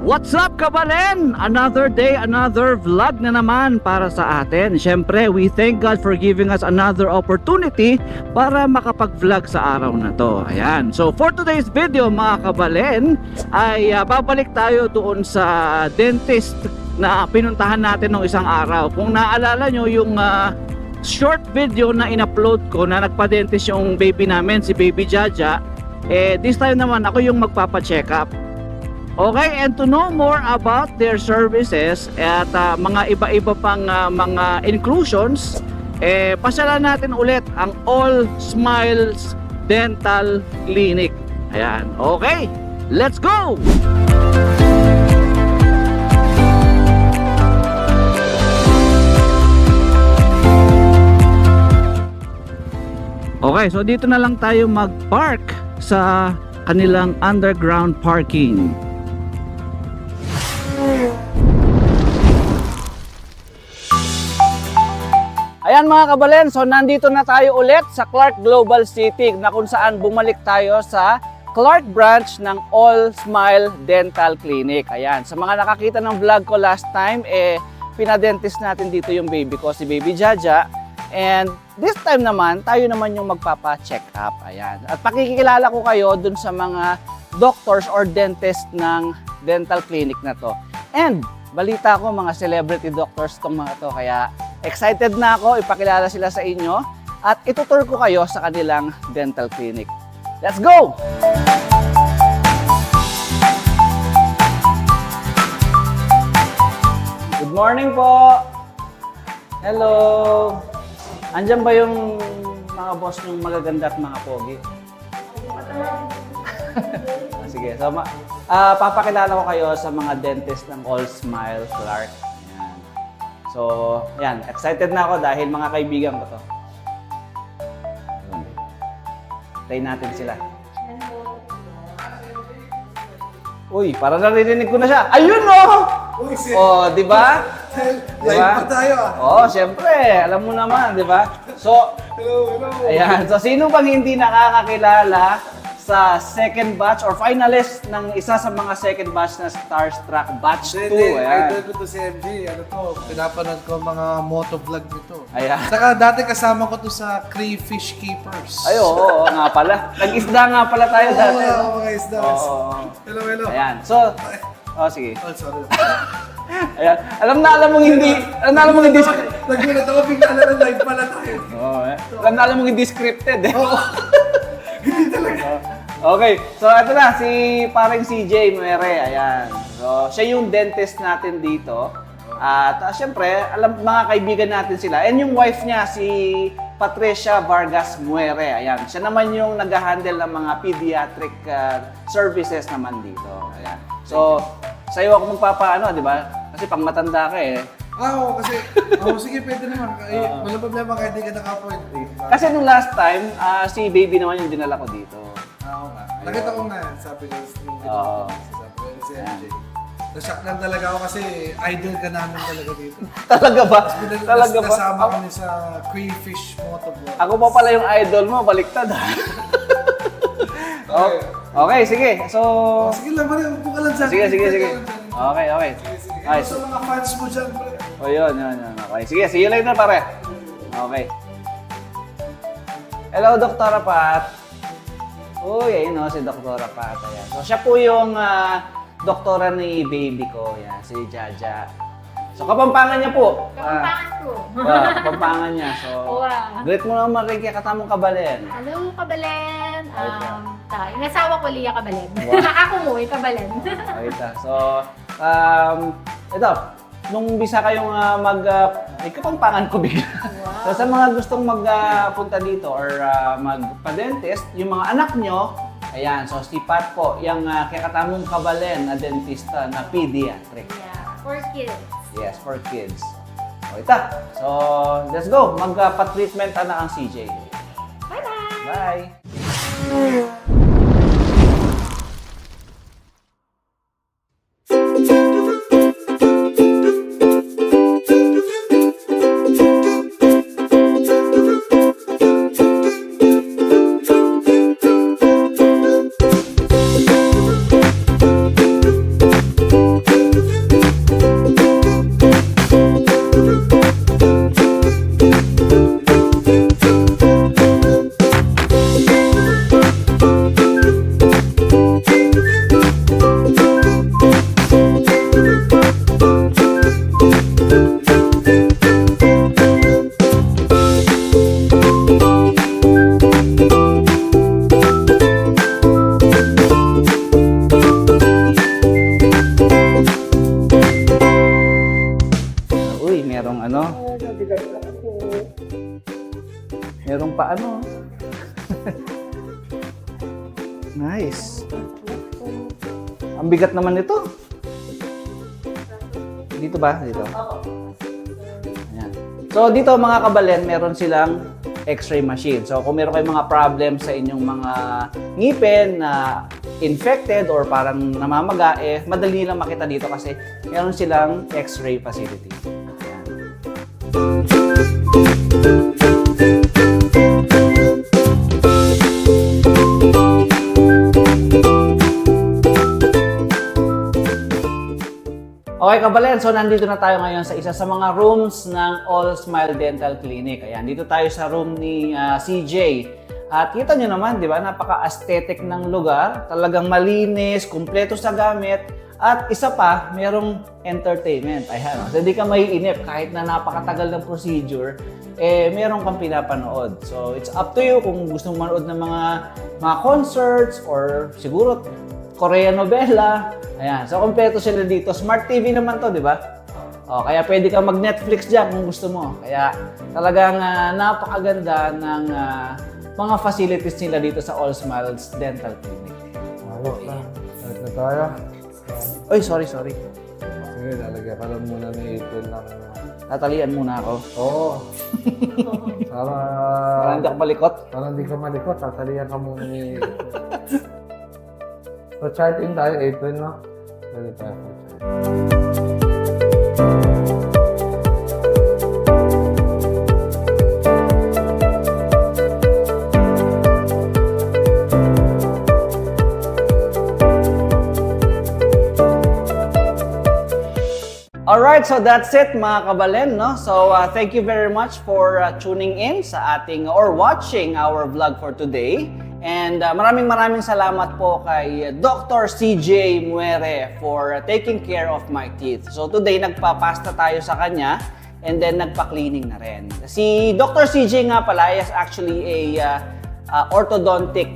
What's up kabalen? Another day, another vlog na naman para sa atin. Siyempre, we thank God for giving us another opportunity para makapag-vlog sa araw na to. Ayan. So for today's video mga kabalen, ay ah, babalik tayo doon sa dentist na pinuntahan natin nung isang araw. Kung naalala nyo yung ah, short video na in-upload ko na nagpa-dentist yung baby namin, si Baby Jaja, eh this time naman ako yung magpapa-check up. Okay, and to know more about their services at ah, mga iba-iba pang ah, mga inclusions, eh pasyalan natin ulit ang All Smiles Dental Clinic. Ayan, okay, let's go! Okay, so dito na lang tayo mag-park sa kanilang underground parking. Ayan mga kabalen, so nandito na tayo ulit sa Clark Global City na kung saan bumalik tayo sa Clark branch ng All Smile Dental Clinic. Ayan, sa mga nakakita ng vlog ko last time, eh, pinadentist natin dito yung baby ko, si Baby Jaja. And this time naman, tayo naman yung magpapa-check up. Ayan. At pakikilala ko kayo dun sa mga doctors or dentist ng dental clinic na to. And balita ko mga celebrity doctors tong mga to. Kaya excited na ako ipakilala sila sa inyo at itutur ko kayo sa kanilang dental clinic. Let's go! Good morning po! Hello! Andyan ba yung mga boss yung magaganda at mga pogi? Ah, Sige, so ma- ah, papakilala ko kayo sa mga dentist ng All Smile Clark. So, ayan, excited na ako dahil mga kaibigan ko to. Tayo natin sila. Uy, para narinig ko na siya. Ayun oh! Uy, si Oh, di ba? Live pa tayo ah. Oh, syempre, alam mo naman, di ba? So, Hello, hello. Ayan. So, sino bang hindi nakakakilala sa second batch or finalist ng isa sa mga second batch na Starstruck Batch 2? Hindi, Ayan. idol ko to si MJ. Ano to, pinapanood ko mga motovlog nito. Ayan. Saka dati kasama ko to sa Crayfish Keepers. Ay, oo, oo nga pala. Nag-isda nga pala tayo Oo, dati. no? mga isda. Oo. Hello, hello. Ayan. So, oh, sige. Oh, sorry. Ayan. Alam na alam mong hindi, alam na alam mong hindi, Nagulat ako bigla na lang live pala tayo. oh, eh. alam na alam mong hindi scripted eh. Oo. Okay, so ito na, si parang CJ Muere, ayan. So, siya yung dentist natin dito. At uh, syempre, alam, mga kaibigan natin sila. And yung wife niya, si Patricia Vargas Muere, ayan. Siya naman yung nag-handle ng mga pediatric uh, services naman dito. Ayan. So, sa'yo ako magpapaano, di ba? Kasi pang matanda ka eh. Ah, oo, kasi, oh, sige, pwede naman. Eh, wala problema kahit hindi ka naka-point. Kasi nung last time, ah, si baby naman yung dinala ko dito. Oo nga. Nakita ko nga, sabi ko, yung Oo. sabi ko si MJ. Na-shock lang talaga ako kasi idol ka namin talaga dito. Talaga ba? Nas- Talaga ba? Nasama kami sa Crayfish Motovlog. Ako pa pala yung idol mo, baliktad ha. okay. okay, sige. So, Oh, sige lang, Maria. Upo ka lang dyan. sige, sige, sige. Okay, okay. Sige, sige. Ay, sa mga fans mo dyan, pre. O yun, yun, yun. Okay, sige, see you later pare. Okay. Hello, Dr. Pat. Uy, ayun o, si Dr. Pat. Ayan. So, siya po yung ah, doktora ni baby ko. Yan, si Jaja. So, kapampangan niya po. Ah, Kapampangan ko. ah, kapampangan niya. So, Wow. greet mo naman rin kaya katamong kabalen. Hello, Kabalen. Okay. Um, ta, yung asawa ko, Lia Kabalen. Wow. Ako mo, eh, Kabalen. Wait ah. So, um, ito, nung bisa kayong uh, mag, uh, may kapangpangan ko bigla. So, sa mga gustong magpunta dito or uh, magpa-dentist, yung mga anak nyo, ayan, so si Pat po, yung uh, kakatamong kabalen na dentista na pediatric. yeah, for kids. Yes, for kids. O, ito. So, let's go. Magpa-treatment na ang CJ. Bye-bye! Bye! Ang bigat naman nito. Dito ba? Dito. Ayan. So dito mga kabalen, meron silang x-ray machine. So kung meron kayong mga problem sa inyong mga ngipin na infected or parang namamaga, eh madali lang makita dito kasi meron silang x-ray facility. Ayan. Kabalen. So, nandito na tayo ngayon sa isa sa mga rooms ng All Smile Dental Clinic. Ayan, dito tayo sa room ni ah, CJ. At kita nyo naman, di ba, napaka-aesthetic ng lugar. Talagang malinis, kumpleto sa gamit. At isa pa, merong entertainment. Ayan, so hindi ka maiinip kahit na napakatagal ng procedure, eh, meron kang pinapanood. So, it's up to you kung gusto manood ng mga, mga concerts or siguro Korean novela. Ayan. So, kompleto sila dito. Smart TV naman to, di ba? O, kaya pwede kang mag-Netflix dyan kung gusto mo. Kaya talagang ah, napakaganda ng ah, mga facilities nila dito sa All Smiles Dental Clinic. Ayos na. Ayos na tayo. Oy, sorry, sorry. Sige, lalagyan ka lang muna ng April ng... Tatalian muna ako. Oo. Para... Para hindi ako malikot. Para hindi ka malikot, tatalian ka muna ni... so, chart in tayo. Alright, so that's it mga kabalen, no? So uh, thank you very much for uh, tuning in sa ating or watching our vlog for today. And uh, maraming maraming salamat po kay Dr. CJ Muere for uh, taking care of my teeth. So today nagpapasta tayo sa kanya and then nagpa-cleaning na rin. Si Dr. CJ nga pala is actually a uh, uh, orthodontic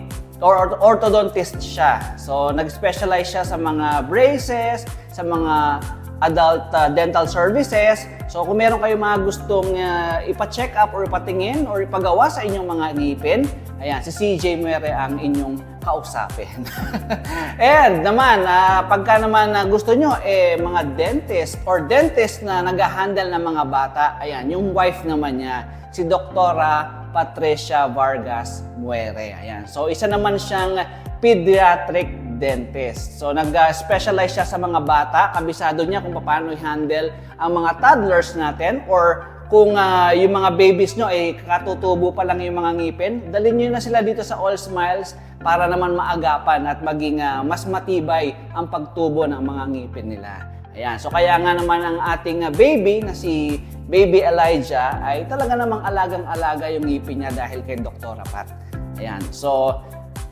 or orth- orthodontist siya. So, nag-specialize siya sa mga braces, sa mga adult uh, dental services. So, kung meron kayong mga gustong uh, ipa-check up or ipatingin or ipagawa sa inyong mga ngipin, ayan, si CJ Muere ang inyong kausapin. And naman, ah, pagka naman na gusto nyo, eh, mga dentist or dentist na nag-handle ng mga bata, ayan, yung wife naman niya, si Doktora Patricia Vargas Muere. Ayan. So, isa naman siyang pediatric dentist. So, nag-specialize siya sa mga bata. Kabisado niya kung paano i-handle ang mga toddlers natin or kung ah, yung mga babies nyo ay katutubo pa lang yung mga ngipin, dalhin nyo na sila dito sa All Smiles para naman maagapan at maging ah, mas matibay ang pagtubo ng mga ngipin nila. Ayan, so kaya nga naman ang ating ah, baby na si Baby Elijah ay talaga namang alagang-alaga yung ngipin niya dahil kay Dr. Pat. Ayan, so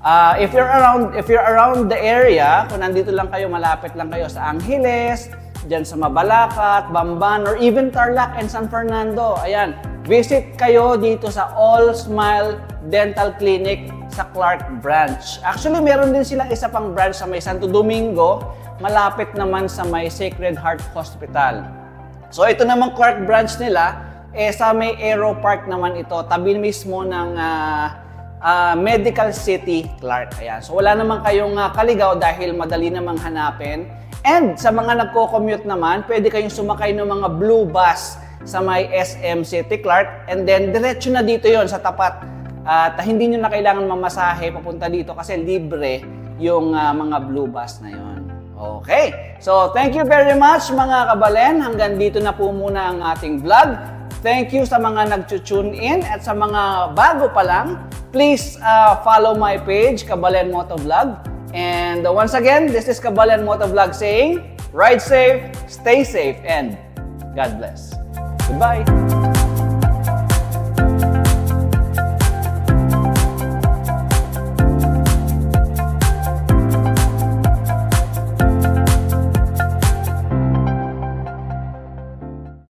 ah, if you're around if you're around the area, kung nandito lang kayo, malapit lang kayo sa Angeles, diyan sa Mabalacat, Bamban, or even Tarlac and San Fernando, ayan, visit kayo dito sa All Smile Dental Clinic sa Clark Branch. Actually, meron din silang isa pang branch sa may Santo Domingo, malapit naman sa may Sacred Heart Hospital. So ito naman Clark branch nila, eh sa may Aero Park naman ito, tabi mismo ng ah, ah, Medical City Clark. Ayan. So wala naman kayong ah, kaligaw dahil madali namang hanapin. And sa mga nagko-commute naman, pwede kayong sumakay ng mga blue bus sa may SM City Clark and then diretso na dito yon sa tapat. At hindi nyo na kailangan mamasahe papunta dito kasi libre yung ah, mga blue bus na yon. Okay. So, thank you very much mga kabalen. Hanggang dito na po muna ang ating vlog. Thank you sa mga nag-tune in at sa mga bago pa lang. Please uh, follow my page, Kabalen Moto Vlog. And uh, once again, this is Kabalen Moto Vlog saying, ride safe, stay safe, and God bless. Goodbye.